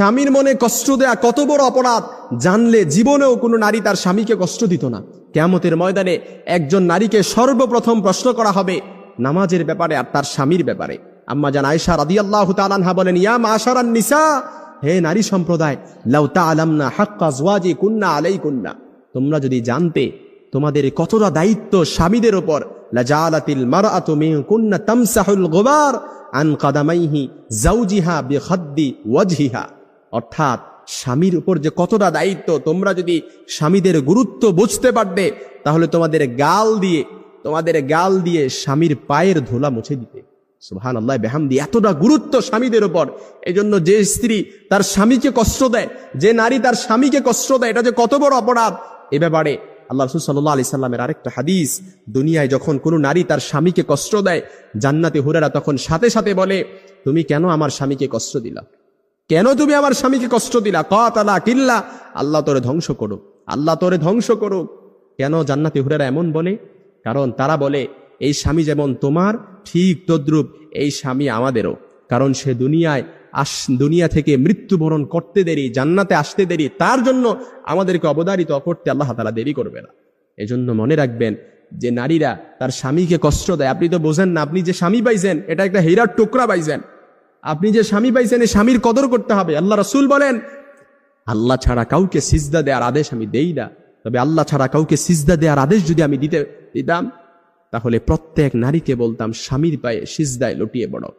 স্বামীর মনে কষ্ট দেয়া কত বড় অপরাধ, জানলে জীবনেও কোনো নারী তার স্বামীকে কষ্ট দিত না। কেয়ামতের ময়দানে একজন নারীকে সর্বপ্রথম প্রশ্ন করা হবে, নামাজের ব্যাপারে আর তার স্বামীর ব্যাপারে। আম্মা জান আয়সা রাদিয়াল্লাহ তালানহা বলেন, ইয়া মাশারান নিসা, হে নারী সম্প্রদায়, লাউ তাআলামনা হাক্কা জওয়াজি কুন্না আলাই কুন্না তোমরা যদি জানতে তোমাদের কতটা দায়িত্ব স্বামীদের ওপর, লাজালাতিল মারআতু মিনকুন্না তামসাহুল গুবার আন কাদামাইহি জাওজিহা বিখাদ্দি ওয়াজহিহা। অর্থাৎ স্বামীর উপর যে কতটা দায়িত্ব, তোমরা যদি স্বামীদের গুরুত্ব বুঝতে পারবে তাহলে তোমাদের গাল দিয়ে, তোমাদের গাল দিয়ে স্বামীর পায়ের ধুলা মুছে দিতে। সুহান আল্লাহ বেহামদি, এতটা গুরুত্ব স্বামীদের উপর। এই জন্য যে স্ত্রী তার স্বামীকে কষ্ট দেয়, যে নারী তার স্বামীকে কষ্ট দেয়, এটা যে কত বড় অপরাধ। এ ব্যাপারে আল্লাহ রসুল সাল্লাহ আলি সাল্লামের আরেকটা হাদিস, দুনিয়ায় যখন কোনো নারী তার স্বামীকে কষ্ট দেয়, জান্নাতে হুরেরা তখন সাথে সাথে বলে, তুমি কেন আমার স্বামীকে কষ্ট দিলা? কেন তুমি আমার স্বামীকে কষ্ট দিলা? কালা কিল্লা। আল্লাহ তোরে ধ্বংস করুক। আল্লাহ তোরে ধ্বংস করুক। কেন জান্নাতি হুরেরা এমন বলে? কারণ তারা বলে, এই স্বামী যেমন তোমার, ঠিক তদ্রুপ এই স্বামী আমাদেরও। কারণ সে দুনিয়ায় আস, দুনিয়া থেকে মৃত্যুবরণ করতে দেরি, জান্নাতে আসতে দেরি। তার জন্য আমাদেরকে অবদারিত করতে আল্লাহ তালা দেরি করবে না। এজন্য মনে রাখবেন যে নারীরা তার স্বামীকে কষ্ট দেয়। আপনি তো বোঝেন না, আপনি যে স্বামী পাইছেন, এটা একটা হীরার টুকরা পাইছেন। আপনি যে স্বামী পাইছেন এই স্বামীর কদর করতে হবে। আল্লাহ রসুল বলেন, আল্লাহ ছাড়া কাউকে সিজদা দেওয়ার আদেশ আমি দেই না। তবে আল্লাহ ছাড়া কাউকে সিজদা দেওয়ার আদেশ যদি আমি দিতে, দিতাম, তাহলে প্রত্যেক নারীকে বলতাম, স্বামীর পায়ে সিজদায় লটিয়ে পড়ো।